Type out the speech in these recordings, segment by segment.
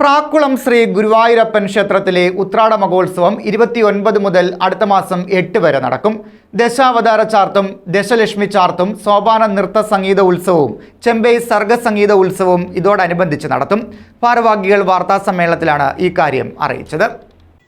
പ്രാക്കുളം ശ്രീ ഗുരുവായൂരപ്പൻ ക്ഷേത്രത്തിലെ ഉത്രാട മഹോത്സവം ഇരുപത്തിയൊൻപത് മുതൽ അടുത്ത മാസം എട്ട് വരെ നടക്കും. ദശാവതാര ചാർത്തും ദശലക്ഷ്മി ചാർത്തും സോപാന നൃത്ത സംഗീത ഉത്സവവും ചെമ്പൈ സർഗസംഗീത ഉത്സവവും ഇതോടനുബന്ധിച്ച് നടത്തും. ഭാരവാഹികൾ വാർത്താ സമ്മേളനത്തിലാണ് ഈ കാര്യം അറിയിച്ചത്.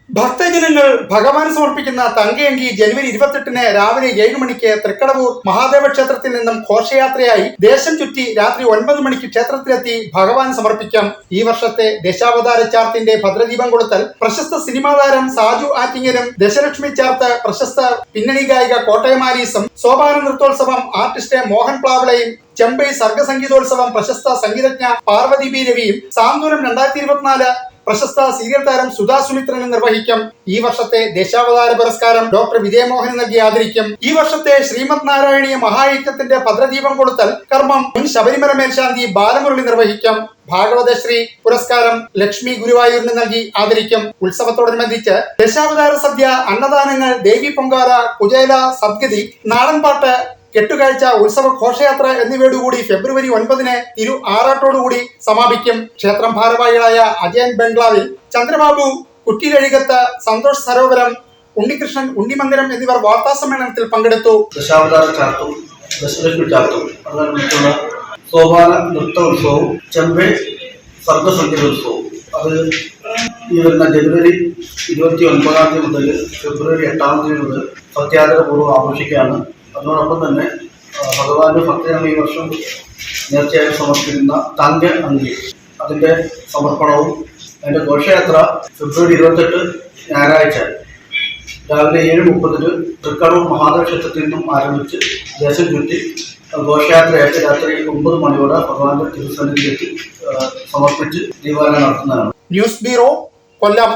ഭക്തജനങ്ങൾ ഭഗവാൻ സമർപ്പിക്കുന്ന തങ്കയങ്കി ജനുവരി ഇരുപത്തെട്ടിന് രാവിലെ ഏഴ് മണിക്ക് തൃക്കടവൂർ മഹാദേവ ക്ഷേത്രത്തിൽ നിന്നും ഘോഷയാത്രയായി ദേശം ചുറ്റി രാത്രി ഒൻപത് മണിക്ക് ക്ഷേത്രത്തിലെത്തി ഭഗവാൻ സമർപ്പിക്കാം. ഈ വർഷത്തെ ദശാവതാര ചാർത്തിന്റെ ഭദ്രദീപം കൊടുത്തൽ പ്രശസ്ത സിനിമാ താരം സാജു ആറ്റിങ്ങലും ദശലക്ഷ്മി ചാർത്ത് പ്രശസ്ത പിന്നണി ഗായിക കോട്ടയം സോപാന നൃത്തോത്സവം ആർട്ടിസ്റ്റ് മോഹൻ പ്ലാവളയും ചെമ്പൈ സർഗസംഗീതോത്സവം പ്രശസ്ത സംഗീതജ്ഞ പാർവതി ബി രവിയും സാന്ത്വനം രണ്ടായിരത്തി ഇരുപത്തിനാല് പ്രശസ്ത സീരിയൽ താരം സുധാ സുമിത്രന് നിർവഹിക്കും. ഈ വർഷത്തെ ദേശാവതാര പുരസ്കാരം ഡോക്ടർ വിജയമോഹന് നൽകി ആദരിക്കും. ഈ വർഷത്തെ ശ്രീമത് നാരായണീയ മഹായജ്ഞത്തിന്റെ ഭദ്രദീപം കൊടുത്തൽ കർമ്മം മുൻ ശബരിമല മേൽശാന്തി ബാലമുരളി നിർവഹിക്കും. ഭാഗവതശ്രീ പുരസ്കാരം ലക്ഷ്മി ഗുരുവായൂരിന് നൽകി ആദരിക്കും. ഉത്സവത്തോടനുബന്ധിച്ച് ദശാവതാര സദ്യ അന്നദാനങ്ങൾ ദേവി പൊങ്കാര കുചേല സദ്ഗതി നാടൻപാട്ട് കെട്ടുകാഴ്ച ഉത്സവ ഘോഷയാത്ര എന്നിവയോടുകൂടി ഫെബ്രുവരി ഒൻപതിന് തിരു ആറാട്ടോടുകൂടി സമാപിക്കും. ക്ഷേത്രം ഭാരവാഹികളായ അജയൻ ബംഗ്ലാവിൽ ചന്ദ്രബാബു കുറ്റിരഴികത്ത് സന്തോഷ് സരോവരം ഉണ്ണികൃഷ്ണൻ ഉണ്ണിമന്ദിരം എന്നിവർ വാർത്താ സമ്മേളനത്തിൽ പങ്കെടുത്തു. സോപാന നൃത്ത ഉത്സവവും ചെമ്പൈ സർഗസംഗീതോത്സവവും അത് ഈ വരുന്ന ജനുവരി ഇരുപത്തി ഒൻപതാം തീയതി മുതൽ ഫെബ്രുവരി എട്ടാം തീയതി മുതൽ സത്യാഗ്രഹപൂർവം ആഘോഷിക്കുകയാണ്. അതോടൊപ്പം തന്നെ ഭഗവാന്റെ ഭക്തജനം ഈ വർഷം നേർച്ചയായി സമർപ്പിക്കുന്ന തങ്ക അങ്കി അതിന്റെ സമർപ്പണവും അതിന്റെ ഘോഷയാത്ര ഫെബ്രുവരി ഇരുപത്തെട്ട് ഞായറാഴ്ച. രാവിലെ ഏഴ് മുപ്പതിന് തൃക്കടൂർ മഹാദേവക്ഷേത്രത്തിൽ നിന്നും ആരംഭിച്ച് ദേശം ചുറ്റി ഘോഷയാത്രയായിട്ട് രാത്രി ഒമ്പത് മണിയോടെ ഭഗവാന്റെ തിരുസന്നിധിയിലെത്തി ആ, സമർപ്പിച്ച് ദീപാരാധന നടത്തുന്നതാണ്. News bureau Kollam.